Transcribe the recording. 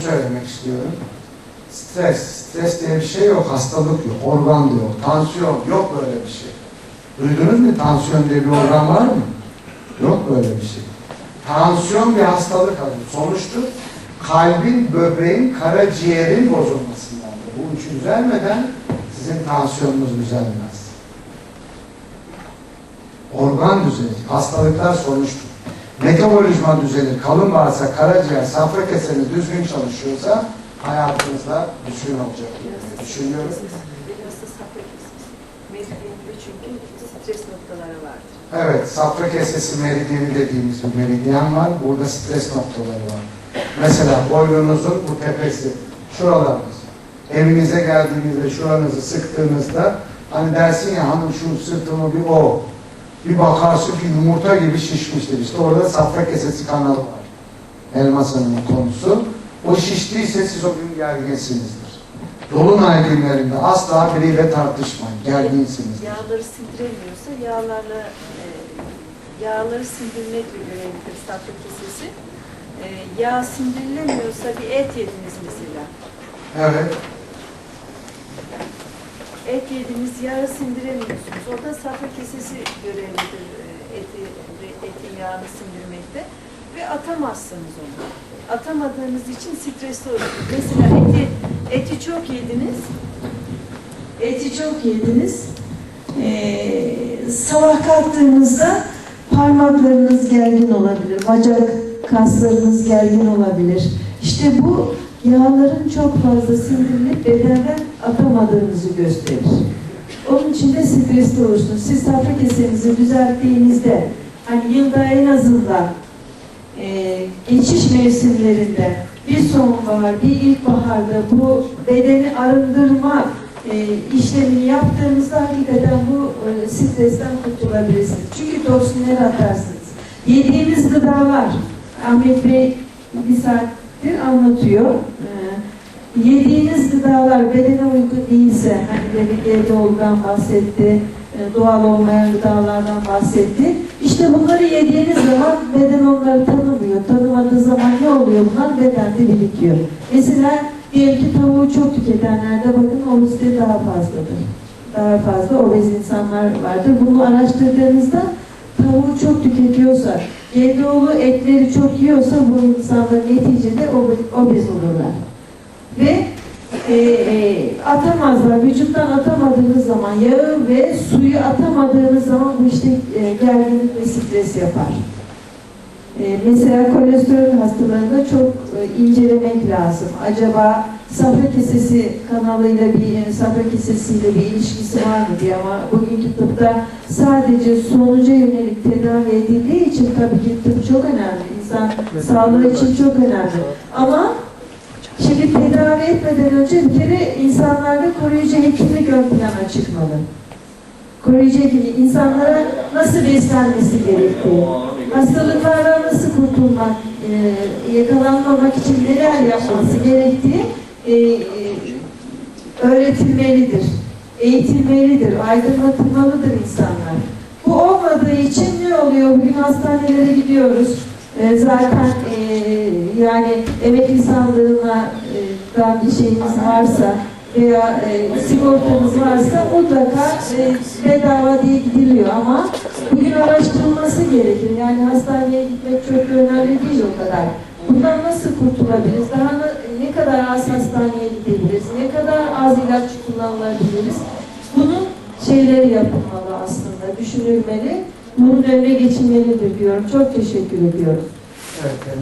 şunu söylemek istiyorum. Stres, stres diye bir şey yok, hastalık yok, organ yok, tansiyon yok böyle bir şey. Duydunuz mu tansiyon diye bir organ var mı? Yok böyle bir şey. Tansiyon bir hastalık adı. Sonuçtur kalbin, böbreğin, karaciğerin bozulmasındandır. Bu üçü düzelmeden sizin tansiyonunuz düzelmez. Organ düzelir, hastalıklar sonuçtur. Metabolizma düzelir, kalın bağırsak, karaciğer, safra keseniz düzgün çalışıyorsa hayatınızda düzgün olacak diye düşünüyorum. Çünkü stres noktaları vardır. Evet, safra kesesi meridyeni dediğimiz bir meridyen var. Burada stres noktaları var. Mesela boynunuzun bu tepesi, şuralarınız. Evinize geldiğinizde şuranızı sıktığınızda hani dersin ya hanım şu sırtımı bir o. Bir bakarsın ki yumurta gibi şişmiştir. İşte orada safra kesesi kanalı var. Elmas Hanım'ın konusu. O şiştiyse siz o gün gerginsinizdir. Dolunay günlerinde asla biriyle tartışmayın. Gerginsinizdir. Yağları sindiremiyorsa yağlarla e, yağları sindirmekle görevlidir safra kesesi. E, yağ sindirilemiyorsa bir et yediniz mesela. Evet. Et yediniz, yağı sindiremiyorsunuz. Orada safra kesesi görevlidir e, eti, etin yağını sindirmekte. Ve atamazsınız onu. Atamadığınız için stresli olursunuz. Mesela eti, eti çok yediniz. Eti çok yediniz. Ee, sabah kalktığınızda parmaklarınız gergin olabilir, bacak kaslarınız gergin olabilir. İşte bu yağların çok fazla sindirilip bedenden atamadığınızı gösterir. Onun için de stresli olursunuz. Siz safra kesenizi düzelttiğinizde, hani yılda en azından e, geçiş mevsimlerinde bir sonbahar, bir ilkbaharda bu bedeni arındırma e, işlemini yaptığınızda hakikaten bu e, stresten kurtulabilirsiniz. Çünkü toksinleri atarsınız. Yediğimiz gıdalar, Ahmet Bey bir saattir anlatıyor. E, yediğiniz gıdalar bedene uygun değilse, hani demin Evdoğlu'dan bahsetti, e, doğal olmayan gıdalardan bahsetti. İşte bunları yediğiniz zaman beden onları tanımıyor. Tanımadığı zaman ne oluyor bunlar? Bedende birikiyor. Mesela diyelim ki tavuğu çok tüketenlerde bakın obezite daha fazladır. Daha fazla obez insanlar vardır. Bunu araştırdığınızda tavuğu çok tüketiyorsa, GDO'lu etleri çok yiyorsa bu insanlar neticede obe- obez olurlar. E, e, atamazlar. Vücuttan atamadığınız zaman yağı ve suyu atamadığınız zaman bu işte e, gerginlik ve stres yapar. E, mesela kolesterol hastalarında çok e, incelemek lazım. Acaba safra kesesi kanalıyla bir e, safra kesesiyle bir ilişkisi var mı diye ama bugünkü tıpta sadece sonuca yönelik tedavi edildiği için tabii ki tıp çok önemli. İnsan sağlığı için çok önemli. Ama Şimdi tedavi etmeden önce bir kere insanlarda koruyucu hekimlik ön plana çıkmalı. Koruyucu hekimlik, insanlara nasıl beslenmesi gerektiği, hastalıklardan nasıl kurtulmak, e, yakalanmamak için neler yapması gerektiği e, e, öğretilmelidir, eğitilmelidir, aydınlatılmalıdır insanlar. Bu olmadığı için ne oluyor? Bugün hastanelere gidiyoruz. E, zaten e, yani emekli sandığına e, dan bir şeyiniz varsa veya e, sigortanız varsa mutlaka e, bedava diye gidiliyor ama bugün araştırılması gerekir. Yani hastaneye gitmek çok da önemli değil o kadar. Bundan nasıl kurtulabiliriz? Daha ne kadar az hastaneye gidebiliriz? Ne kadar az ilaç kullanılabiliriz? Bunun şeyleri yapılmalı aslında, düşünülmeli. Bunun önüne geçilmelidir diyorum. Çok teşekkür ediyorum. Evet,